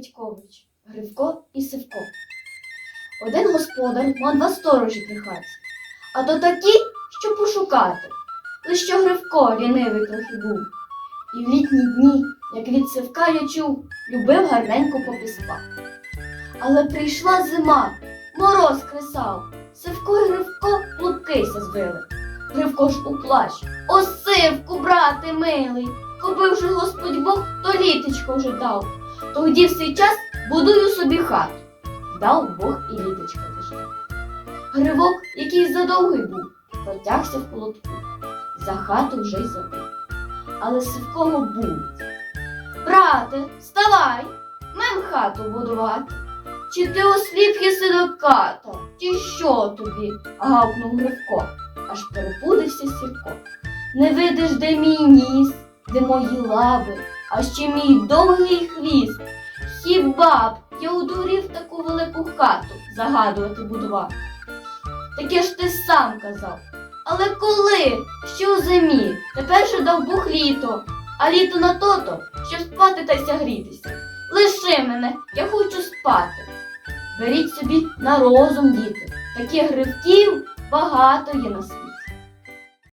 Федькович, Гривко і Сивко. Один господар мав два сторожі при хаті, а то такі, що пошукати. лише що Гривко лінивий трохи був. І в літні дні, як від сивка я чув, любив гарненько попіспати. Але прийшла зима, мороз кресав, Сивко і Гривко лупкися збили. Гривко ж у плащ. О, сивку, брате милий, коби вже господь Бог, то літечко вже дав. Тоді в цей час будую собі хату. Дав Бог і літочка дождав. Гривок, який задовгий був, протягся в колодку. За хату вже й забув. Але Сивкого будуть. Брате, вставай, мем хату будувати. Чи ти осліп єси до ката? Чи що тобі? гавкнув Гривко, аж перепудився Сірко. Не видиш, де мій ніс, де мої лаби, а ще мій довгий хвіст. Хіба б я удурів таку велику хату загадувати будувати? Таке ж ти сам казав. Але коли? Що у зимі? Тепер же дав Бог літо, а літо на тото, щоб спати та сягрітися. Лиши мене, я хочу спати. Беріть собі на розум, діти, таких гривків багато є на світі.